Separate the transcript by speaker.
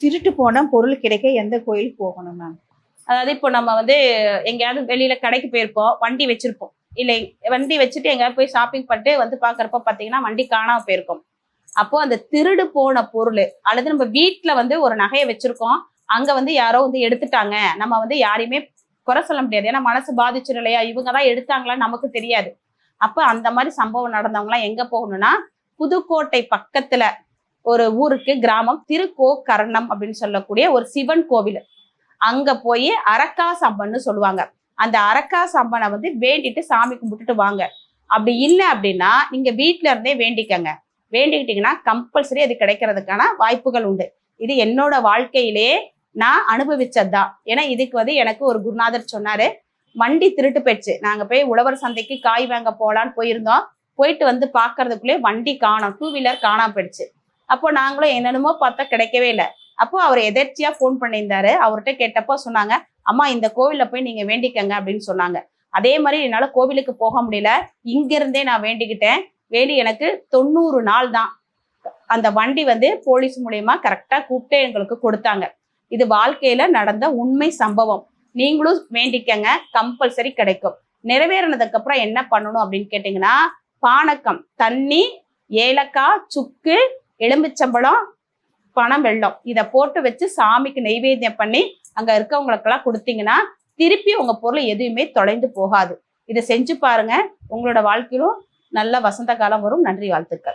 Speaker 1: திருட்டு போன பொருள் கிடைக்க எந்த கோயிலுக்கு போகணும் மேம்
Speaker 2: அதாவது இப்போ நம்ம வந்து எங்கேயாவது வெளியில கடைக்கு போயிருப்போம் வண்டி வச்சிருப்போம். இல்லை வண்டி வச்சுட்டு எங்கேயாவது போய் ஷாப்பிங் பண்ணிட்டு வந்து பாக்குறப்ப பாத்தீங்கன்னா வண்டி காணாம போயிருக்கோம். அப்போ அந்த திருடு போன பொருள் அல்லது நம்ம வீட்டில் வந்து ஒரு நகையை வச்சிருக்கோம் அங்க வந்து யாரோ வந்து எடுத்துட்டாங்க. நம்ம வந்து யாரையுமே குறை சொல்ல முடியாது. ஏன்னா மனசு பாதிச்சிடும் இல்லையா? இவங்க தான் எடுத்தாங்களான்னு நமக்கு தெரியாது. அப்ப அந்த மாதிரி சம்பவம் நடந்தவங்களாம் எங்க போகணும்னா புதுக்கோட்டை பக்கத்துல ஒரு ஊருக்கு கிராமம் திருக்கோக்கரணம் அப்படின்னு சொல்லக்கூடிய ஒரு சிவன் கோவில். அங்க போய் அரக்கா சம்பன்னு சொல்லுவாங்க. அந்த அரக்கா சம்பனை வந்து வேண்டிட்டு சாமி கும்பிட்டுட்டு வாங்க. அப்படி இல்லை அப்படின்னா நீங்க வீட்டுல இருந்தே வேண்டிக்கங்க. வேண்டிக்கிட்டீங்கன்னா கம்பல்சரி அது கிடைக்கிறதுக்கான வாய்ப்புகள் உண்டு. இது என்னோட வாழ்க்கையிலே நான் அனுபவிச்சதுதான் ஏன்னா இதுக்கு வந்து எனக்கு ஒரு குருநாதர் சொன்னாரு வண்டி திருட்டு போயிடுச்சு. நாங்க போய் உழவர் சந்தைக்கு காய் வாங்க போலான்னு போயிருந்தோம். போயிட்டு வந்து பாக்குறதுக்குள்ளே வண்டி காணோம். டூ வீலர் காணாம போயிடுச்சு. அப்போ நாங்களும் என்னென்னமோ பார்த்தா கிடைக்கவே இல்லை. அப்போ அவர் எதர்ச்சியா ஃபோன் பண்ணியிருந்தாரு. அவர்கிட்ட கேட்டப்போ சொன்னாங்க அம்மா இந்த கோவில்ல போய் நீங்க வேண்டிக்கங்க அப்படின்னு சொன்னாங்க. அதே மாதிரி என்னால கோவிலுக்கு போக முடியல. இங்க இருந்தே நான் வேண்டிக்கிட்டேன். வேண்டி எனக்கு தொண்ணூறு நாள் தான். அந்த வண்டி வந்து போலீஸ் மூலியமா கரெக்டா கூப்பிட்டு எங்களுக்கு கொடுத்தாங்க. இது வாழ்க்கையில நடந்த உண்மை சம்பவம். நீங்களும் வேண்டிக்கங்க கம்பல்சரி கிடைக்கும். நிறைவேறினதுக்கு அப்புறம் என்ன பண்ணணும் அப்படின்னு கேட்டிங்கன்னா பானக்கம் தண்ணி ஏலக்காய் சுக்கு எலும்பிச்சம்பழம் பணம் வெள்ளம். இதை போட்டு வச்சு சாமிக்கு நெய்வேத்தியம் பண்ணி அங்க இருக்கவங்களுக்கெல்லாம் கொடுத்தீங்கன்னா திருப்பி உங்க பொருள் எதுவுமே தொலைந்து போகாது. இதை செஞ்சு பாருங்க. உங்களோட வாழ்க்கையிலும் நல்ல வசந்த காலம் வரும். நன்றி வாழ்த்துக்கள்.